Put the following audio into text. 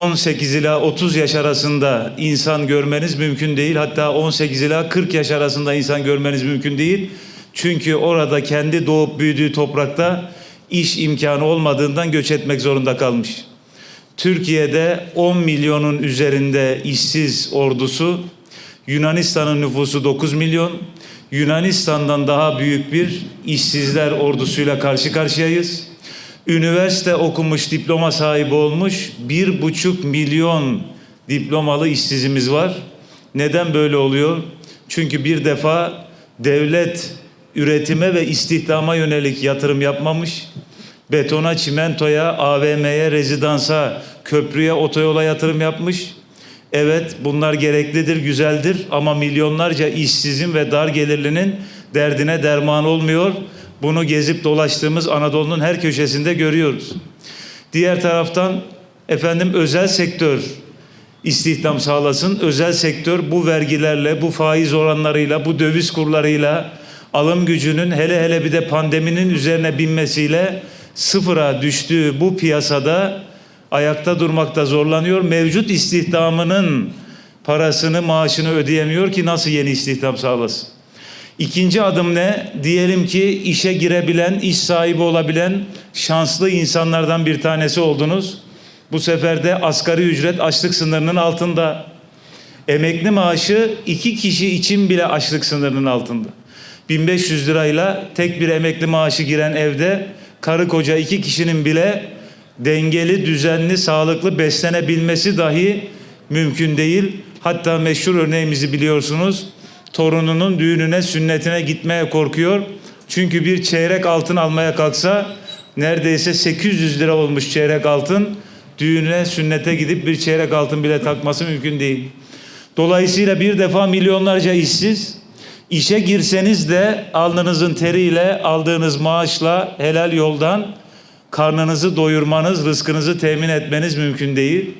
18 ila 30 yaş arasında insan görmeniz mümkün değil. Hatta 18 ila 40 yaş arasında insan görmeniz mümkün değil. Çünkü orada kendi doğup büyüdüğü toprakta iş imkanı olmadığından göç etmek zorunda kalmış. Türkiye'de 10 milyonun üzerinde işsiz ordusu, Yunanistan'ın nüfusu 9 milyon. Yunanistan'dan daha büyük bir işsizler ordusuyla karşı karşıyayız. Üniversite okumuş, diploma sahibi olmuş bir buçuk milyon diplomalı işsizimiz var. Neden böyle oluyor? Çünkü bir defa devlet üretime ve istihdama yönelik yatırım yapmamış. Betona, çimentoya, AVM'ye, rezidansa, köprüye, otoyola yatırım yapmış. Evet bunlar gereklidir, güzeldir ama milyonlarca işsizin ve dar gelirlinin derdine derman olmuyor. Bunu gezip dolaştığımız Anadolu'nun her köşesinde görüyoruz. Diğer taraftan efendim özel sektör istihdam sağlasın. Özel sektör bu vergilerle, bu faiz oranlarıyla, bu döviz kurlarıyla alım gücünün hele hele bir de pandeminin üzerine binmesiyle sıfıra düştüğü bu piyasada ayakta durmakta zorlanıyor. Mevcut istihdamının parasını, maaşını ödeyemiyor ki nasıl yeni istihdam sağlasın? İkinci adım ne? Diyelim ki işe girebilen, iş sahibi olabilen şanslı insanlardan bir tanesi oldunuz. Bu sefer de asgari ücret açlık sınırının altında. Emekli maaşı iki kişi için bile açlık sınırının altında. 1500 lirayla tek bir emekli maaşı giren evde karı koca iki kişinin bile dengeli, düzenli, sağlıklı beslenebilmesi dahi mümkün değil. Hatta meşhur örneğimizi biliyorsunuz. Torununun düğününe, sünnetine gitmeye korkuyor. Çünkü bir çeyrek altın almaya kalksa neredeyse 800 lira olmuş çeyrek altın. Düğüne, sünnete gidip bir çeyrek altın bile takması mümkün değil. Dolayısıyla bir defa milyonlarca işsiz, işe girseniz de alnınızın teriyle, aldığınız maaşla helal yoldan karnınızı doyurmanız, rızkınızı temin etmeniz mümkün değil.